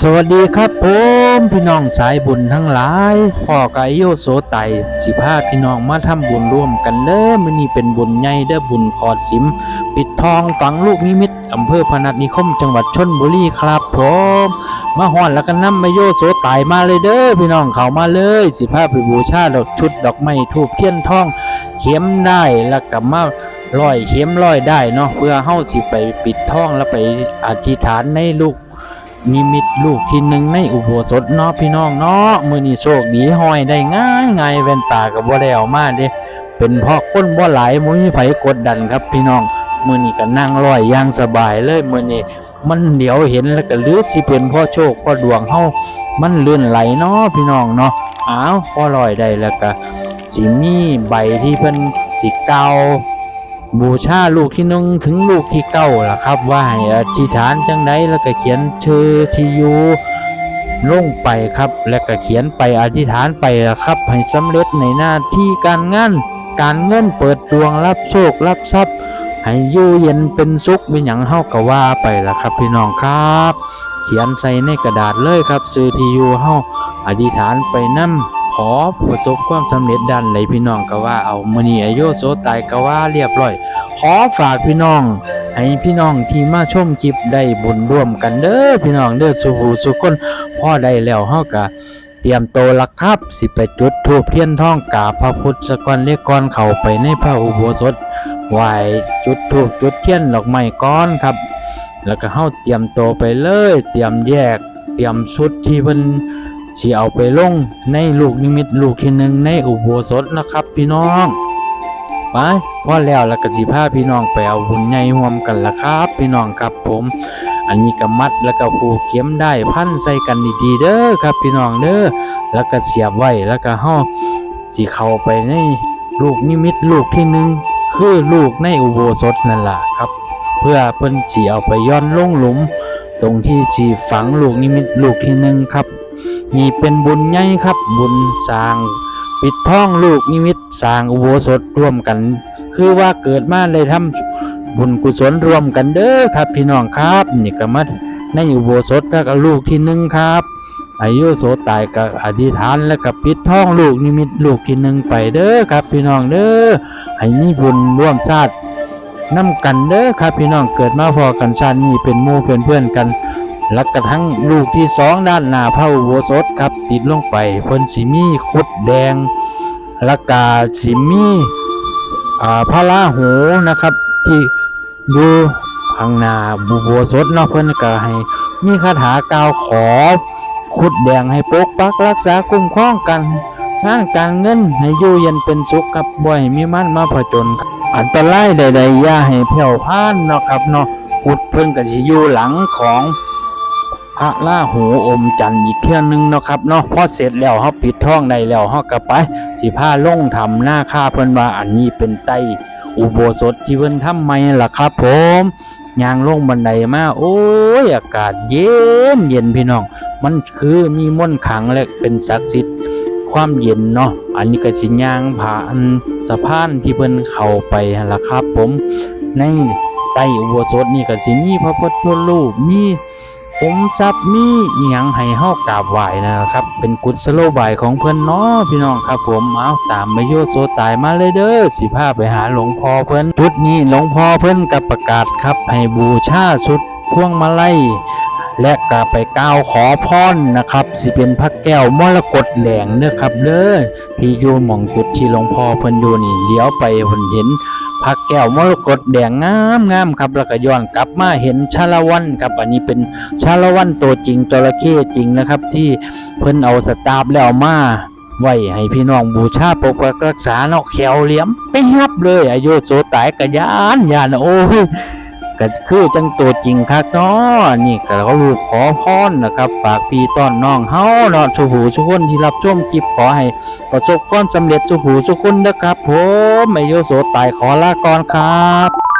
สวัสดีครับผมพี่น้องสายบุญทั้งหลายพ่อกายโยโสไตสิพาพี่น้องมาทำบุญร่วมกันเด้อมื้อนี้เป็นบุญใหญ่เด้อบุญขอดสิม ปิดทองฝังลูกนิมิตอำเภอพนัสนิคมจังหวัดชนบุรีครับผมมาฮ้อนแล้วก็นำมาโยโสไตมาเลยเด้อพี่น้องเข้ามาเลย สิพาไปบูชาดอกชุดดอกไม้ทูบเทียนทอง เข็มได้แล้วก็มาร้อยเข็มร้อยได้เนาะเพื่อเฮาสิไปปิดทองแล้วไปอธิษฐานในลูก นิมิตลูกที่หนึ่งในอุโบสถเนาะพี่น้องเนาะมือนี้โชคดีห้อยได้ง่ายง่ายแว่นตาก็บ่ได้เอามาเด้เป็นเพราะคนบ่หลายบ่มีไผกดดันครับพี่น้องมือนี้ก็นั่งร้อยอย่างสบายเลยมือนี้มันเดี๋ยวเห็นแล้วก็หรือสิเป็นพ่อโชคพ่อดวงเฮามันเลื่อนไหลเนาะพี่น้องเนาะอ้าวพอลอยได้แล้วก็สิมีใบที่เพิ่นสิเกา บูชาลูกที่หนึ่งถึงลูกที่เก้าล่ะครับ ว่าให้อธิษฐานจังไดแล้วก็เขียนชื่อที่อยู่ลงไปครับ แล้วก็เขียนไปอธิษฐานไปล่ะครับ ให้สำเร็จในหน้าที่การงานการเงินเปิดดวงรับโชครับทรัพย์ให้อยู่เย็นเป็นสุขเป็นหยังเฮาก็ว่าไปล่ะครับ พี่น้องครับ เขียนใส่ในกระดาษเลยครับซื้อที่อยู่เฮาอธิษฐานไปนํ ขอประสบความสำเร็จด้านไหนพี่น้องก็ว่าเอามื้อนี้อายุโสตายก็ว่าเรียบร้อย ขอฝากพี่น้องให้พี่น้องที่มาชมคลิปได้บุญร่วมกันเด้อพี่น้องเด้อสุหูสุคนพ่อได้แล้วเฮาก็เตรียมโตละครับสิไปจุดธูปเทียนทองกาพระพุทธสกอนเรียกก่อนเข้าไปในพระอุโบสถไหวจุดธูปจุดเทียนดอกไม้ก่อนครับ แล้วก็เฮาเตรียมโตไปเลย เตรียมแยก เตรียมชุดที่เพิ่น สิเอาไปลงในลูกนิมิตลูกที่หนึ่งในอุโบสถนะครับ พี่น้องไปพอแล้วแล้วก็สิพาพี่น้องไปเอาบุญใหญ่ร่วมกันละครับ พี่น้องครับผม อันนี้ก็มัดแล้วก็ผูกเข็มได้พันใส่กันดีๆเด้อครับ พี่น้องเด้อแล้วก็เสียบไว้แล้วก็เฮาสิเข้าไปในลูกนิมิตลูกที่หนึ่งคือลูกในอุโบสถนั่นแหละครับ เพื่อเพิ่นสิเอาไปย้อนลงหลุม ตรงที่สิฝังลูกนิมิตลูกที่หนึ่งครับ นี่เป็นบุญใหญ่ครับ บุญสร้าง ปิดท้องลูกนิมิตสร้างอุโบสถร่วมกัน คือว่าเกิดมาเลยทำบุญกุศลร่วมกันเด้อครับ พี่น้องครับนี่ก็มาในอุโบสถแล้วก็ลูกที่หนึ่งครับอายุโสตายกับอธิษฐานแล้วก็ปิดท้องลูกนิมิตลูกที่หนึ่งไปเด้อครับ พี่น้องเด้อให้มีบุญร่วมชาตินํกันเด้อครับ พี่น้องเกิดมาพอกันชาตินี้เป็นมู่เพื่อนเพื่อนกัน แล้วกระทั่งลูกที่สองด้านหน้าพระอุโบสถครับติดลงไปเพิ่นสิมีคุดแดงแล้วก็สิมีอ่าพระราหูนะครับที่อยู่ข้างหน้าบุโบสถเนาะเพิ่นก็ให้มีคาถากาวขอคุดแดงให้ปกปักรักษาคุ้มครองกันงานการเงินให้อยู่เย็นเป็นสุขกับบ่ให้มีมันมาผจญอันตรายใดๆอย่าให้แผ่วพ่านเนาะครับเนาะคุดเพิ่นก็สิอยู่หลังของ ระล่าหูอมจันทร์อีกเที่ยหนึงเนาะครับเนาะพอเสร็จแล้วเฮาปิดท้องได้แล้วเฮาก็ไป สิพาลงทำหน้าค่าเพิ่นว่าอันนี้เป็นไตอุโบสถที่เพิ่นทำใหม่ล่ะครับผมยางลงบันไดมาโอ้ยอากาศเย็นเย็นพี่น้อง มันคือมีมนขังและเป็นศักดิ์สิทธิ์ความเย็นเนาะอันนี้ก็สิยางผ่านสะพานที่เพิ่นเข้าไปล่ะครับผม ในใต้อุโบสถนี่ก็สิมีพระพุทธรูปมี มทรัพย์มีอีหยังให้เฮากราบไหว้นะครับ เป็นกุศโลบายของเพิ่นเนาะพี่น้องครับผมเอาตามไปโยโซตายมาเลยเด้อสิพาไปหาหลวงพ่อเพิ่นชุดนี้หลวงพ่อเพิ่นก็ประกาศครับ ให้บูชาชุดพวงมาลัยและก็ไปกล่าวขอพรนะครับ สิเป็นพระแก้วมรกตแดงเด้อครับเด้อที่อยู่หม่องจุดที่หลวงพ่อเพิ่นอยู่นี่เลี้ยวไปเพิ่นเห็น ผักแก้วมรกตแดงงามงามครับแล้วก็ย้อนกลับมาเห็นชาละวันครับอันนี้เป็นชาละวันตัวจริงจระเข้จริงนะครับ ที่เพิ่นเอาสตาร์ฟแล้วมาไว้ให้พี่น้องบูชาปกปักรักษาเนาะแขวเหลี่ยมไปฮับเลยอายุโสตายกระยานยานโอ้ย ก็คือจังตัวจริงครับเนาะนี่ก็เขาลูกขอพรนะครับ ฝากพี่ต้อนน้องเฮาเนาะชูหูชุกคนที่รับชมคลิปขอให้ประสบความสำเร็จสุหูสุขคนนะครับ ผมไม่โยโสตายขอลาก่อนครับ